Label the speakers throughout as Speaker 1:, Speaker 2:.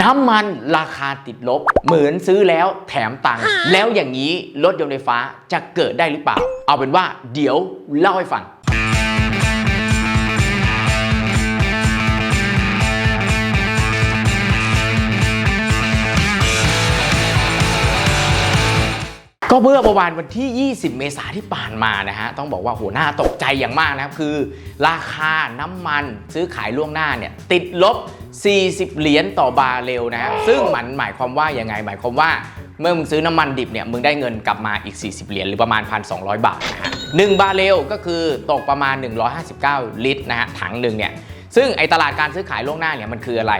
Speaker 1: น้ำมันราคาติดลบ เหมือนซื้อแล้วแถมตังค์แล้วอย่างนี้รถยนต์ไฟฟ้าจะเกิดได้หรือเปล่า เอาเป็นว่าเดี๋ยวเล่าให้ฟัง ก็เมื่อประมาณวันที่ 20 เมษายนที่ผ่านมานะฮะ ต้องบอกว่าโหน่าตกใจอย่างมากนะครับ คือ ราคาน้ำมันซื้อขายล่วงหน้าเนี่ย ติดลบ 40 เหรียญต่อบาเรลนะฮะ ซึ่งมันหมายความว่ายังไง หมายความว่าเมื่อมึงซื้อน้ำมันดิบเนี่ย มึงได้เงินกลับมาอีก 40 เหรียญหรือประมาณ 1,200 บาทนะฮะหบาเรลก็คือตกประมาณ 159 ลิตรนะฮะ ถังหนึ่งเนี่ย ซึ่งไอตลาดการซื้อขายล่วงหน้าเนี่ยมันคืออะไร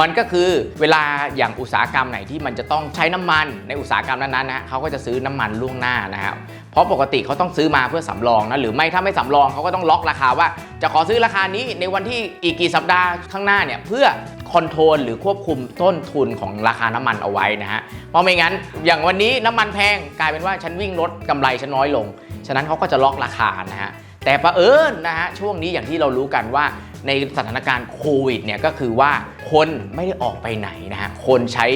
Speaker 1: มันก็คือเวลาอย่างอุตสาหกรรมไหนที่มันจะต้องใช้น้ำมันในอุตสาหกรรมนั้นๆนะฮะเขาก็จะซื้อน้ำมันล่วงหน้านะครับเพราะปกติเขาต้องซื้อมาเพื่อสำรองนะหรือไม่ถ้าไม่สำรองเขาก็ต้องล็อกราคาว่า จะขอซื้อราคานี้ในวันที่อีกกี่สัปดาห์ข้างหน้าเนี่ยเพื่อคอนโทรลหรือควบคุมต้นทุนของราคาน้ำมันเอาไว้นะฮะเพราะไม่งั้นอย่างวันนี้น้ำมันแพงกลายเป็นว่าฉันวิ่งรถกำไรฉันน้อยลง ฉะนั้นเขาก็จะล็อกราคานะฮะแต่ประเอิญนะฮะช่วงนี้อย่างที่เรารู้กันว่า ในสถานการณ์โควิดเนี่ยก็คือว่าคนไม่ได้ออกไปไหนนะฮะคนใช้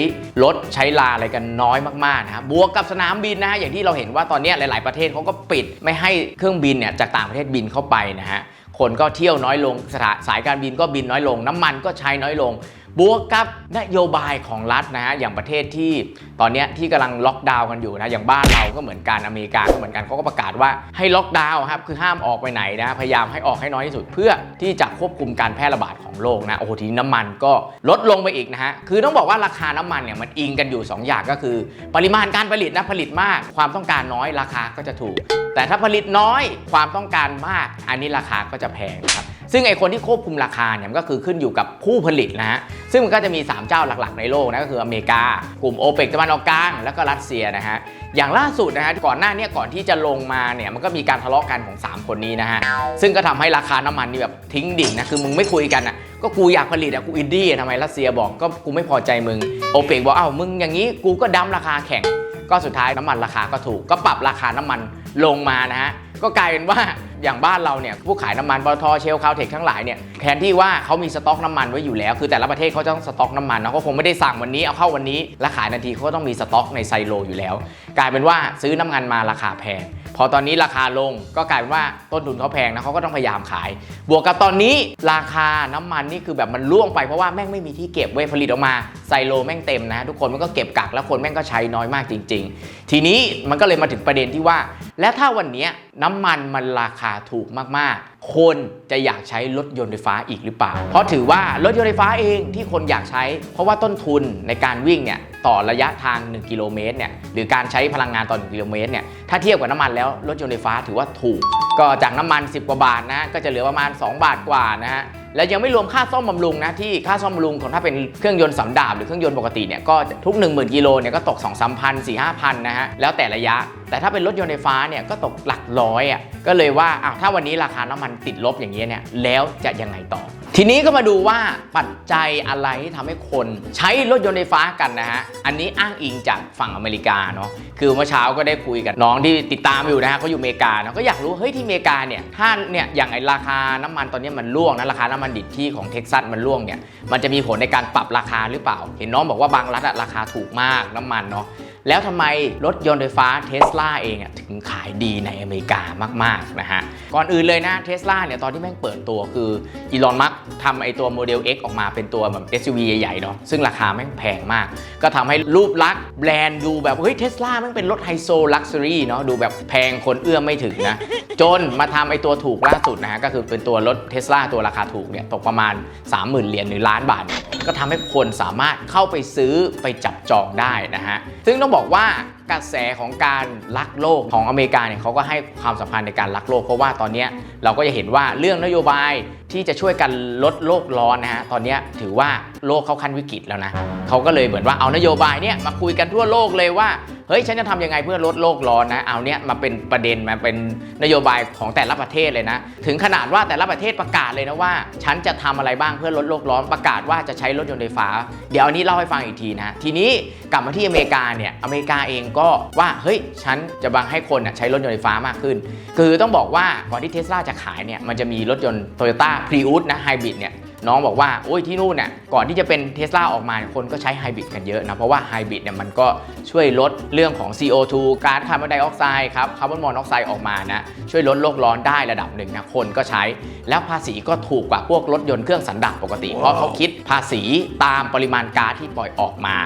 Speaker 1: รถใช้ลาอะไรกันน้อยมากๆนะฮะบวกกับสนามบินนะฮะอย่างที่เราเห็นว่าตอนนี้หลาย ๆประเทศเขาก็ปิดไม่ให้เครื่องบินเนี่ยจากต่างประเทศบินเข้าไปนะฮะคนก็เที่ยวน้อยลงสถาสายการบินก็บินน้อยลง น้ำมันก็ใช้น้อยลง บวกกับนโยบายของรัฐนะฮะอย่างประเทศที่ตอนนี้ที่กำลังล็อกดาวน์กันอยู่นะอย่างบ้านเราก็เหมือนกันอเมริกาก็เหมือนกันเขาก็ประกาศว่าให้ล็อกดาวน์ครับคือห้ามออกไปไหนนะพยายามให้ออกให้น้อยที่สุด เพื่อที่จะควบคุมการแพร่ระบาดของโรคนะโอ้โหทีนี้น้ำมันก็ลดลงไปอีกนะฮะคือต้องบอกว่าราคาน้ำมันเนี่ยมันอิงกันอยู่ 2 อย่างก็คือ ปริมาณการผลิตนะผลิตมาก ความต้องการน้อยราคาก็จะถูก แต่ถ้าผลิตน้อยความต้องการมาก อันนี้ราคาก็จะแพงครับ ซึ่งไอคนที่ควบคุมราคาเนี่ยมันก็คือขึ้นอยู่กับผู้ผลิตนะฮะซึ่งมันก็จะมี 3 เจ้าหลักๆ ในโลกนะก็คืออเมริกา กลุ่มโอเปกตะวันออกกลางแล้วก็รัสเซียนะฮะอย่างล่าสุดนะฮะก่อนหน้าเนี้ก่อนที่จะลงมาเนี่ยมันก็มีการทะเลาะกันของ 3 คนนี้นะฮะซึ่งก็ทำให้ราคาน้ำมันนี่แบบทิ้งดิ่งนะคือมึงไม่คุยกันอะก็กูอยากผลิตอะกูอินดี้ทำไมรัสเซียบอกก็กูไม่พอใจมึงโอเปกบอกเอ้ามึงอย่างนี้กูก็ดั้มราคาแข่งก็สุดท้ายน้ำมันราคาก็ถูก ก็ปรับราคาน้ำมันลงมานะฮะก็กลายเป็นว่า อย่างบ้านเราเนี่ยผู้ขายน้ำมันปตทเชลคาวเทคทั้งหลายเนี่ยแทนที่ว่าเขามีสต็อกน้ำมันไว้อยู่แล้ว คือแต่ละประเทศเขาจะต้องสต็อกน้ำมันเนาะเขาคงไม่ได้สั่งวันนี้เอาเข้าวันนี้แล้วขายนาทีเขาก็ต้องมีสต็อกในไซโลอยู่แล้ว กลายเป็นว่าซื้อน้ำมันมาราคาแพงพอตอนนี้ราคาลงก็กลายเป็นว่าต้นทุนเขาแพงนะเขาก็ต้องพยายามขาย บวกกับตอนนี้ราคาน้ำมันนี่คือแบบมันล่วงไปเพราะว่าแม่งไม่มีที่เก็บเว้ยผลิตออกมา ไซโลแม่งเต็มนะทุกคนมันก็เก็บกักแล้วคนแม่งก็ใช้น้อยมากจริง ๆ ทีนี้มันก็เลยมาถึงประเด็นที่ว่า แล้วถ้าวันนี้น้ำมันมันราคาถูกมากๆ คนจะอยากใช้รถยนต์ไฟฟ้าอีกหรือเปล่า เพราะถือว่ารถยนต์ไฟฟ้าเองที่คนอยากใช้ เพราะว่าต้นทุนในการวิ่งเนี่ยต่อระยะทาง 1 กิโลเมตรเนี่ยหรือการใช้พลังงานต่อ 1 กิโลเมตรเนี่ยถ้าเทียบกับน้ำมันแล้วรถยนต์ไฟฟ้าถือว่าถูก ก็จากน้ำมัน 10 กว่าบาทนะก็จะเหลือประมาณ 2 บาทกว่านะฮะ แล้วยังไม่รวมค่าซ่อมบำรุงนะที่ค่าซ่อมบำรุงของถ้าเป็นเครื่องยนต์สำดาบหรือเครื่องยนต์ปกติเนี่ยก็ทุก 1 0,000 กิโลเนี่ยก็ตก 2 3 0 0 0 4 5 0 0นะฮะแล้วแต่ระยะ แต่ถ้าเป็นรถยนต์ไฟฟ้าเนี่ยก็ตกหลักร้อยอะก็เลยว่าอ้าวถ้าวันนี้ราคาน้ำมันติดลบอย่างนี้ยเนี่ยแล้วจะยังไงต่อ ทีนี้ก็มาดูว่าปัจจัยอะไรที่ทำให้คนใช้รถยนต์ไฟฟ้ากันนะฮะอันนี้อ้างอิงจากฝั่งอเมริกาเนาะคือเมื่อเช้าก็ได้คุยกับน้องที่ติดตามอยู่นะฮะเขาอยู่อเมริกาเนาะก็อยากรู้เฮ้ยที่อเมริกาเนี่ยถ้าเนี่ยอย่างไอราคาน้ำมันตอนนี้มันร่วงนะราคาน้ำมันดิบที่ของเท็กซัสมันร่วงเนี่ยมันจะมีผลในการปรับราคาหรือเปล่า เห็นน้องบอกว่าบางรัฐราคาถูกมากน้ำมันเนาะ แล้วทำไมรถยนต์ไฟฟ้าเทสลาเองอะถึงขายดีในอเมริกามากๆนะฮะ ก่อนอื่นเลยนะเทสลาเนี่ยตอนที่แม่งเปิดตัวคืออีลอนมัสทำไอตัวโมเดล X ออกมาเป็นตัวแบบ SUV ใหญ่ๆเนาะซึ่งราคาแม่งแพงมาก ก็ทำให้รูปลักษณ์แบรนด์ดูแบบเฮ้ยเทสลาแม่งเป็นรถไฮโซลักซ์รี่เนาะดูแบบแพงคนเอื้อมไม่ถึงนะ จนมาทำไอตัวถูกล่าสุดนะฮะก็คือเป็นตัวรถเทสลาตัวราคาถูกเนี่ยตกประมาณ 30,000เหรียญหรือล้านบาท ก็ทำให้คนสามารถเข้าไปซื้อไปจับจองได้นะฮะซึ่งต้องบอกว่ากระแสของการรักโลกของอเมริกาเนี่ยเขาก็ให้ความสำคัญในการรักโลก เพราะว่าตอนนี้เราก็จะเห็นว่าเรื่องนโยบายที่จะช่วยกันลดโลกร้อนนะฮะตอนนี้ถือว่า โลกเขาขั้นวิกฤตแล้วนะเขาก็เลยเหมือนว่าเอานโยบายเนี่ยมาคุยกันทั่วโลกเลยว่าเฮ้ยฉันจะทำยังไงเพื่อลดโลกร้อนนะเอาเนี้ยมาเป็นประเด็นมาเป็นนโยบายของแต่ละประเทศเลยนะ ถึงขนาดว่าแต่ละประเทศประกาศเลยนะว่า ฉันจะทำอะไรบ้างเพื่อลดโลกร้อนประกาศว่าจะใช้รถยนต์ไฟฟ้า เดี๋ยวอันนี้เล่าให้ฟังอีกทีนะทีนี้กลับมาที่อเมริกาเนี่ยอเมริกาเองก็ว่าเฮ้ยฉันจะบังให้คนใช้รถยนต์ไฟฟ้ามากขึ้น คือต้องบอกว่าก่อนที่เทสลาจะขายเนี่ยมันจะมีรถยนต์ Toyota Prius นะไฮบริดเนี่ย น้องบอกว่าโอ้ยที่นู่นเนี่ยก่อนที่จะเป็นเทสลาออกมาเนี่ยคนก็ใช้ไฮบริดกันเยอะนะ เพราะว่าไฮบริดเนี่ยมันก็ช่วยลดเรื่องของ CO2 ก๊าซคาร์บอนไดออกไซด์ครับคาร์บอนมอนอกไซด์ออกมานะช่วยลดโลกร้อนได้ระดับหนึ่งนะคนก็ใช้ แล้วภาษีก็ถูกกว่าพวกรถยนต์เครื่องสันดาปปกติ เพราะเขาคิดภาษีตามปริมาณก๊าซที่ปล่อยออกมา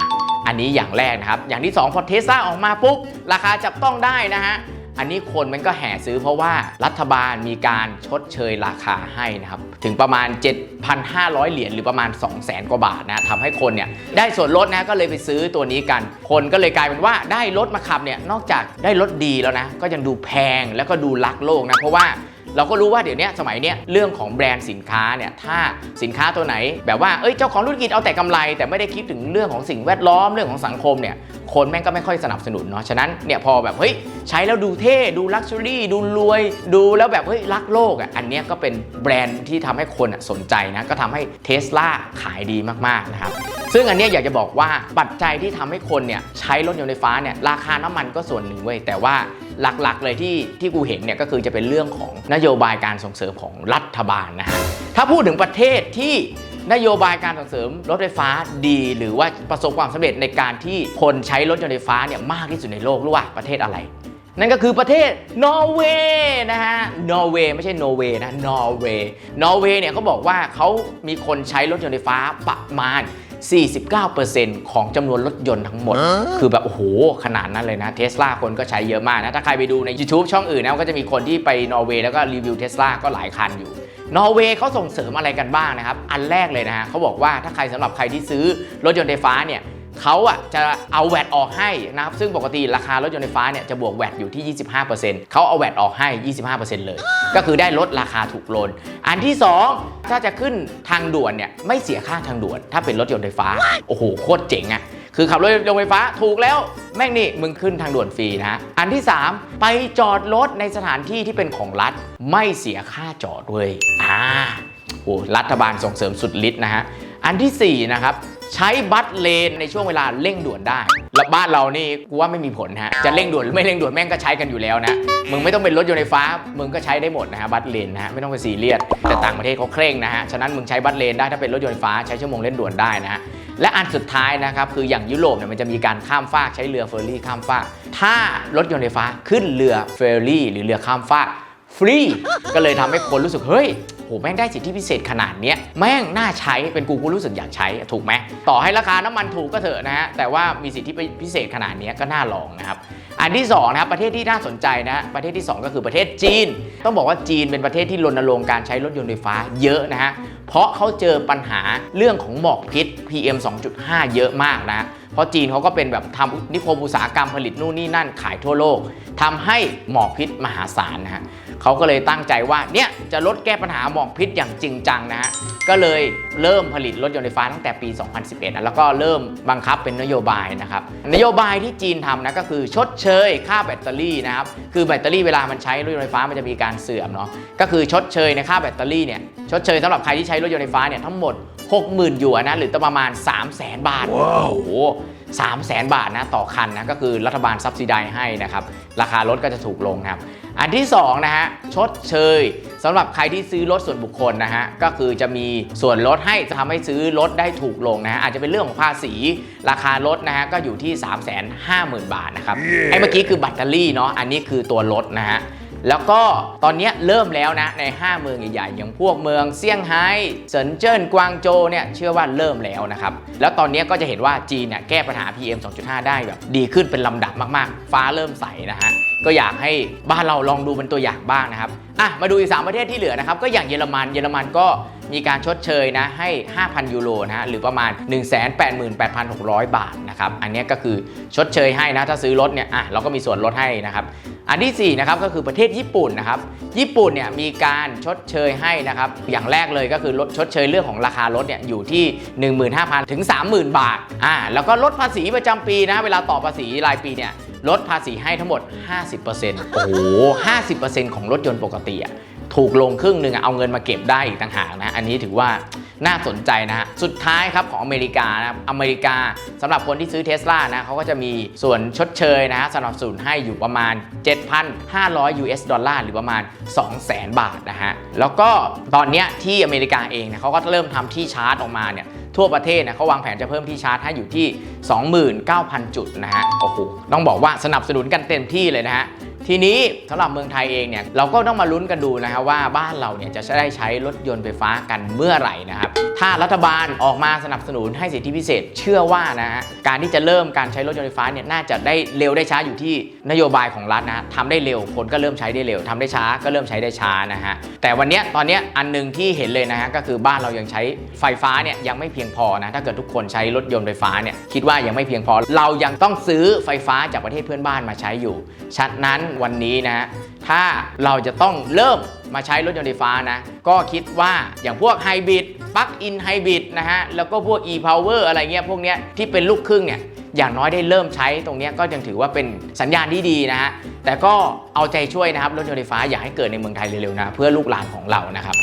Speaker 1: อันนี้อย่างแรกนะครับอย่างที่2พอเทสลาออกมาปุ๊บราคาจับต้องได้นะฮะ อันนี้คนมันก็แห่ซื้อเพราะว่ารัฐบาลมีการชดเชยราคาให้นะครับ ถึงประมาณ 7,500 เหรียญหรือประมาณ 200,000 กว่าบาทนะทำให้คนเนี่ยได้ส่วนลดนะก็เลยไปซื้อตัวนี้กัน คนก็เลยกลายเป็นว่าได้รถมาขับเนี่ยนอกจากได้รถดีแล้วนะก็ยังดูแพงแล้วก็ดูรักโลกนะเพราะว่าเราก็รู้ว่าเดี๋ยวนี้สมัยเนี้ยเรื่องของแบรนด์สินค้าเนี่ยถ้าสินค้าตัวไหน แบบว่าเอ้ยเจ้าของธุรกิจเอาแต่กำไร แต่ไม่ได้คิดถึงเรื่องของสิ่งแวดล้อมเรื่องของสังคมเนี่ย คนแม่งก็ไม่ค่อยสนับสนุนเนาะ ฉะนั้นเนี่ยพอแบบเฮ้ยใช้แล้วดูเท่ ดูลักชัวรี่ ดูรวย ดูแล้วแบบเฮ้ยรักโลกอะ อันเนี้ยก็เป็นแบรนด์ที่ทำให้คนอะสนใจนะ ก็ทำให้เทสลาขายดีมากๆนะครับ ซึ่งอันเนี้ยอยากจะบอกว่าปัจจัยที่ทำให้คนเนี่ยใช้รถยนต์ไฟฟ้าเนี่ยราคาน้ำมันก็ส่วนหนึ่งเว้ย แต่ว่าหลักๆ เลยที่ที่กูเห็นเนี่ยก็คือจะเป็นเรื่องของนโยบายการส่งเสริมของรัฐบาลนะฮะ ถ้าพูดถึงประเทศที่ นโยบายการส่งเสริมรถไฟฟ้าดีหรือว่าประสบความสำเร็จในการที่คนใช้รถยนต์ไฟฟ้าเนี่ยมากที่สุดในโลกรู้ว่าประเทศอะไร นั่นก็คือประเทศนอร์เวย์นะฮะนอร์เวย์ไม่ใช่นอร์เวย์นะนอร์เวย์นอร์เวย์เนี่ยเขาบอกว่าเขามีคนใช้รถยนต์ไฟฟ้าประมาณ 49%ของจำนวนรถยนต์ทั้งหมด คือแบบ โอ้โห ขนาดนั้นเลยนะเทสลาคนก็ใช้เยอะมากนะ ถ้าใครไปดูใน YouTube ช่องอื่นนะก็จะมีคนที่ไปนอร์เวย์แล้วก็รีวิวเทสลาก็หลายคันอยู่ นอร์เวย์เขาส่งเสริมอะไรกันบ้างนะครับ อันแรกเลยนะฮะเขาบอกว่าถ้าใครสำหรับใครที่ซื้อรถยนต์ไฟฟ้าเนี่ยเขาอะจะเอาแวตออกให้นะครับ ซึ่งปกติราคารถยนต์ไฟฟ้าเนี่ยจะบวกแวตอยู่ที่ 25%เขาเอาแวตออกให้ 25%เลย ก็คือได้ลดราคาถูกลนอันที่ 2 ถ้าจะขึ้นทางด่วนเนี่ยไม่เสียค่าทางด่วน ถ้าเป็นรถยนต์ไฟฟ้า โอ้โห โคตรเจ๋งอะ คือขับรถยนต์ไฟฟ้าถูกแล้วแม่งนี่มึงขึ้นทางด่วนฟรีนะฮะอันที่ 3 ไปจอดรถในสถานที่ที่เป็นของรัฐ ไม่เสียค่าจอดเว้ยอ่าโอ้รัฐบาลส่งเสริมสุดฤทธิ์นะฮะอันทีสี่4 นะครับใช้บัสเลนในช่วงเวลาเร่งด่วนได้ แล้วบ้านเรานี่กูว่าไม่มีผลฮะ จะเร่งด่วนหรือไม่เร่งด่วนแม่งก็ใช้กันอยู่แล้วนะ มึงไม่ต้องเป็นรถยนต์ไฟฟ้า มึงก็ใช้ได้หมดนะฮะบัสเลนนะฮะไม่ต้องไปซีเรียส แต่ต่างประเทศเขาเคร่งนะฮะ ฉะนั้นมึงใช้บัสเลนได้ถ้าเป็นรถยนต์ไฟฟ้าใช้ชั่วโมงเร่งด่วนได้นะฮะ และอันสุดท้ายนะครับคืออย่างยุโรปเนี่ยมันจะมีการข้ามฟากใช้เรือเฟอร์รี่ข้ามฟาก ถ้ารถยนต์ไฟฟ้าขึ้นเรือเฟอร์รี่ หรือเรือข้ามฟากฟรีก็เลยทำให้คนรู้สึกเฮ้ยโหแม่งได้สิทธิพิเศษขนาดเนี้ยแม่งน่าใช้เป็นกูกูรู้สึกอยากใช้ถูกไหมต่อให้ราคาน้ำมันถูกก็เถอะนะฮะแต่ว่ามีสิทธิพิเศษขนาดเนี้ยก็น่าลองนะครับ อันที่2นะครับประเทศที่น่าสนใจนะประเทศที่ 2 ก็คือประเทศจีน ต้องบอกว่าจีนเป็นประเทศที่รณรงค์การใช้รถยนต์ไฟฟ้าเยอะนะฮะเพราะเขาเจอปัญหาเรื่องของหมอกพิษ PM 2.5 เยอะมากนะ เพราะจีนเขาก็เป็นแบบทำนิคมอุตสาหกรรมผลิตนู่นนี่นั่นขายทั่วโลกทำให้หมอกพิษมหาศาลนะฮะเขาก็เลยตั้งใจว่าเนี่ยจะลดแก้ปัญหาหมอกพิษอย่างจริงจังนะฮะก็เลยเริ่มผลิตรถยนต์ไฟฟ้าตั้งแต่ปี 2011นะแล้วก็เริ่มบังคับเป็นนโยบายนะครับนโยบายที่จีนทำนะก็คือชดเชยค่าแบตเตอรี่นะครับคือแบตเตอรี่เวลามันใช้รถยนต์ไฟฟ้ามันจะมีการเสื่อมเนาะก็คือชดเชยในค่าแบตเตอรี่เนี่ยชดเชยสำหรับใครที่ใช้รถยนต์ไฟฟ้าเนี่ยทั้งหมด 60,000หยวนนะหรือประมาณ 3 0 0 0 0 0 บาทโอ้โหสามแสนบาทนะต่อคันนะก็คือรัฐบาลซับซิไดให้นะครับ ราคารถก็จะถูกลงนะครับ อันที่2นะฮะชดเชยสำหรับใครที่ซื้อรถส่วนบุคคลนะฮะก็คือจะมีส่วนลดให้จะทำให้ซื้อรถได้ถูกลงนะฮะอาจจะเป็นเรื่องของภาษี ราคารถนะฮะก็อยู่ที่ 3 5 0 0 0 0 บาทนะครับไอ้เมื่อกี้คือแบตเตอรี่เนาะอันนี้คือตัวรถนะฮะ แล้วก็ตอนนี้เริ่มแล้วนะใน 5 เมืองใหญ่ๆอย่างพวกเมืองเซี่ยงไฮ้เซินเจิ้นกวางโจวเนี่ยเชื่อว่าเริ่มแล้วนะครับ แล้วตอนนี้ก็จะเห็นว่าจีนเนี่ยแก้ปัญหา PM 2.5 ได้แบบดีขึ้นเป็นลำดับมากๆ ฟ้าเริ่มใสนะฮะ ก็อยากให้บ้านเราลองดูเป็นตัวอย่างบ้างนะครับอะมาดูอีก3ประเทศที่เหลือนะครับก็อย่างเยอรมันเยอรมันก็มีการชดเชยนะให้ 5,000 ยูโรนะฮะหรือประมาณ 188,600 บาทนะครับอันนี้ก็คือชดเชยให้นะถ้าซื้อรถเนี่ยอะเราก็มีส่วนลดให้นะครับอันที่4นะครับก็คือประเทศญี่ปุ่นนะครับญี่ปุ่นเนี่ยมีการชดเชยให้นะครับอย่างแรกเลยก็คือลดชดเชยเรื่องของราคารถเนี่ยอยู่ที่ 15,000 ถึง 30,000 บาทอ่าแล้วก็ลดภาษีประจำปีนะเวลาต่อภาษีรายปีเนี่ย ลดภาษีให้ทั้งหมด 50%โอ้โห 50%ของรถยนต์ปกติอะถูกลงครึ่งหนึ่งอะเอาเงินมาเก็บได้อีกต่างหากนะ อันนี้ถือว่าน่าสนใจนะฮะ สุดท้ายครับของอเมริกานะครับอเมริกาสำหรับคนที่ซื้อเทสลานะเขาก็จะมีส่วนชดเชยนะฮะสนับสนุนให้อยู่ประมาณ 7,500 US ดอลลาร์หรือประมาณ 200,000 บาทนะฮะ แล้วก็ตอนเนี้ยที่อเมริกาเองเนี่ยเขาก็เริ่มทำที่ชาร์จออกมาเนี่ย ทั่วประเทศนะเขาวางแผนจะเพิ่มที่ชาร์จให้อยู่ที่ 29,000 จุดนะฮะโอ้โหต้องบอกว่าสนับสนุนกันเต็มที่เลยนะฮะ ทีนี้สำหรับเมืองไทยเองเนี่ยเราก็ต้องมาลุ้นกันดูนะครับว่าบ้านเราเนี่ยจะได้ใช้รถยนต์ไฟฟ้ากันเมื่อไหร่นะครับถ้ารัฐบาลออกมาสนับสนุนให้สิทธิพิเศษ เชื่อว่านะฮะการที่จะเริ่มการใช้รถยนต์ไฟฟ้าเนี่ยน่าจะได้เร็วได้ช้าอยู่ที่นโยบายของรัฐนะทำได้เร็วคนก็เริ่มใช้ได้เร็วทำได้ช้าก็เริ่มใช้ได้ช้านะฮะแต่วันนี้ตอนเนี้ยอันหนึงที่เห็นเลยนะฮะก็คือบ้านเรายังใช้ไฟฟ้าเนี่ยยังไม่เพียงพอนะถ้าเกิดทุกคนใช้รถยนต์ไฟฟ้าเนี่ยคิดว่ายังไม่เพียงพอ เรายังต้องซื้อไฟฟ้าจากประเทศเพื่อนบ้านมาใช้อยู่ฉะนั้นวันนี้นะฮะถ้าเราจะต้องเริ่มมาใช้รถยนต์ไฟฟ้านะ ก็คิดว่าอย่างพวกไฮบริดปลั๊กอินไฮบริดนะฮะ แล้วก็พวก e-power อะไรเงี้ยพวกเนี้ยที่เป็นลูกครึ่งเนี่ยอย่างน้อยได้เริ่มใช้ตรงเนี้ยก็ยังถือว่าเป็นสัญญาณที่ดีนะฮะ แต่ก็เอาใจช่วยนะครับ รถยนต์ไฟฟ้าอย่าให้เกิดในเมืองไทยเร็วๆนะ เพื่อลูกหลานของเรานะครับ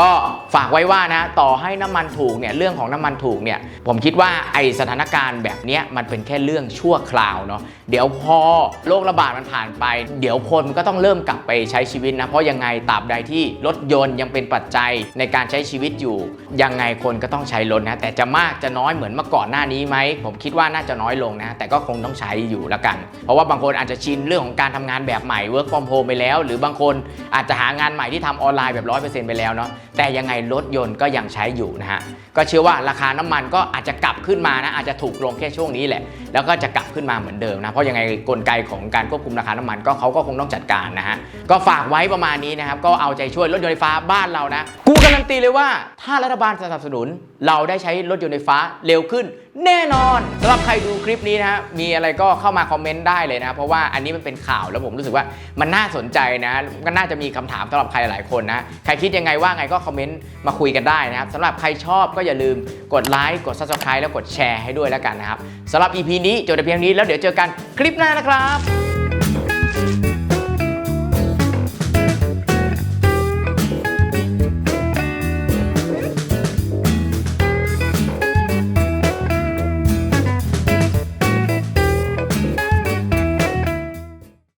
Speaker 1: ก็ฝากไว้ว่านะต่อให้น้ำมันถูกเนี่ยเรื่องของน้ำมันถูกเนี่ยผมคิดว่าไอสถานการณ์แบบนี้มันเป็นแค่เรื่องชั่วคราวเนาะเดี๋ยวพอโรคระบาดมันผ่านไป เดี๋ยวคนมันก็ต้องเริ่มกลับไปใช้ชีวิตนะ เพราะยังไงตราบใดที่รถยนต์ยังเป็นปัจจัยในการใช้ชีวิตอยู่ ยังไงคนก็ต้องใช้รถนะ แต่จะมากจะน้อยเหมือนเมื่อก่อนหน้านี้ไหมผมคิดว่าน่าจะน้อยลงนะ แต่ก็คงต้องใช้อยู่ล้วกัน เพราะว่าบางคนอาจจะชินเรื่องของการทำงานแบบใหม่ work from home ไปแล้ว หรือบางคนอาจจะหางานใหม่ที่ทำออนไลน์แบบร้อยเปอร์เซ็นต์ไปแล้วเนาะแต่ยังไงรถยนต์ก็ยังใช้อยู่นะฮะก็เชื่อว่าราคาน้ำมันก็อาจจะกลับขึ้นมานะอาจจะถูกลงแค่ช่วงนี้แหละ แล้วก็จะกลับขึ้นมาเหมือนเดิมนะเพราะยังไงกลไกของการควบคุมราคาน้ำมันก็เขาก็คงต้องจัดการนะฮะก็ฝากไว้ประมาณนี้นะครับก็เอาใจช่วยรถยนต์ไฟฟ้าบ้านเรานะกูการันตีเลยว่าถ้ารัฐบาลสนับสนุน เราได้ใช้รถยนต์ไฟฟ้าเร็วขึ้น แน่นอนสำหรับใครดูคลิปนี้นะมีอะไรก็เข้ามาคอมเมนต์ได้เลยนะเพราะว่าอันนี้มันเป็นข่าวแล้วผมรู้สึกว่ามันน่าสนใจนะก็น่าจะมีคำถามสำหรับใครหลายคนนะใครคิดยังไงว่าไงก็คอมเมนต์มาคุยกันได้นะครับสำหรับใครชอบก็อย่าลืมกดไลค์กด subscribe แล้วกดแชร์ให้ด้วยแล้วกันนะครับสำหรับ EP นี้จบแต่เพียงนี้แล้วเดี๋ยวเจอกันคลิปหน้านะครับ